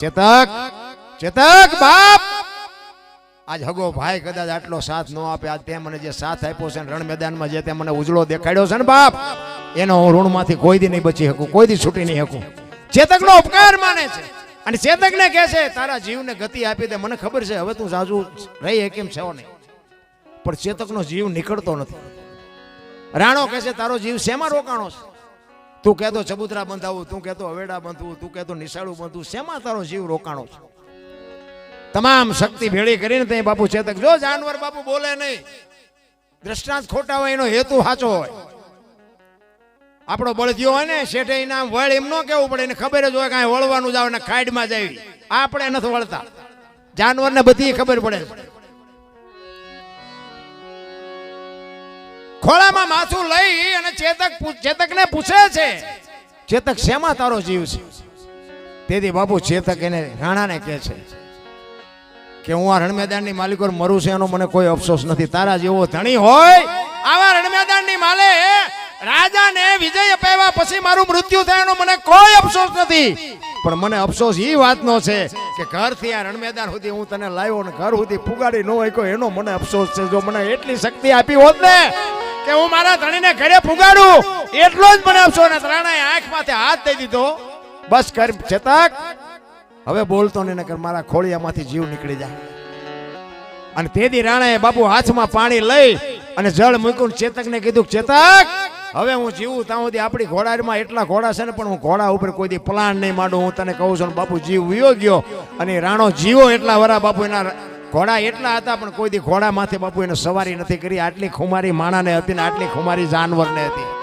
ચેતક ચેતક, બાપ! આજ હગો ભાઈ કદાચ આટલો સાથ ન આપે. આજ તે મને જે સાથ આપ્યો છે રણ મેદાનમાં, જે તે મને ઉજળો દેખાડ્યો છે ને બાપ, એનો હું ઋણમાંથી કોઈ દી નહીં બચી શકું, કોઈ દી છૂટી નહીં શકું. ચેતકનો ઉપકાર માને છે. અને ચેતકને કહે છે, તારા જીવને ગતિ આપી દે, મને ખબર છે, હવે તું સાજુ રહી કેમ છે નહીં? પણ ચેતકનો જીવ નીકળતો નથી. રાણો કહે છે, તારો જીવ શેમાં રોકાણો છે? તું કહેતો ચબૂતરા બંધાવું, તું કહેતો અવેડા બંધવું, તું કહેતો નિશાળું બંધવું. શેમાં તારો જીવ રોકાણો છે? તમામ શક્તિ ભેળી કરીને તે બાપુ ચેતક, જો જાનવર બાપુ બોલે નહીં, દ્રષ્ટાંત ખોટા હોય, એનો હેતુ સાચો હોય. આપણો બળદિયો હોય ને, શેઠે નામ વળ એમ ન કેવું પડે, એને ખબર જ હોય કાંઈ વળવાનું જાવ ને ખાડમાં જાય આપણે નથી વળતા. જાનવરને બધી ખબર પડે. ખોળામાં માથું લઈ ચેતક ચેતકને પૂછે છે, ચેતક શેમાં તારો જીવ છે? તેથી બાપુ ચેતક એને રાણાને કહે છે કે હું આ રણ મેદાનની માલિકો મરું છે, એનો મને કોઈ અફસોસ નથી. તારા જેવો ધણી હોય, આવા રણ મેદાનની માલે રાજાને વિજય અપાવ્યા પછી મારું મૃત્યુ થાય, એનો મને કોઈ અફસોસ નથી. પણ મને અફસોસ એ વાતનો છે કે ઘરથી આ રણમેદાન સુધી હું તને લાવ્યો ને ઘર સુધી પુગાડી ન હોય એનો મને અફસોસ છે. જો મને એટલી શક્તિ આપી હોત ને કે હું મારા ધણીને ઘરે ફુગાડું? એટલો જ અફસોસ ને ત્રણેય આંખમાંથી હાથ દઈ દીધો. બસ કર ચેતક. હવે બોલતો નહીં, નકર મારા ખોળિયામાંથી જીવ નીકળી જાય. અને તેથી રાણાએ બાપુ હાથમાં પાણી લઈ અને જળ મૂક્યું ને ચેતકને કીધું, ચેતક, હવે હું જીવું ત્યાં સુધી આપણી ઘોડામાં એટલા ઘોડા છે ને, પણ હું ઘોડા ઉપર કોઈ દી પ્લાન નહીં માંડું. હું તને કહું છું, બાપુ, જીવ વિયો ગયો અને રાણો જીવો એટલા વરા બાપુ એના ઘોડા એટલા હતા, પણ કોઈ દી ઘોડા માથે બાપુ એને સવારી નથી કરી. આટલી ખુમારી માણાને હતી ને આટલી ખુમારી જાનવરને હતી.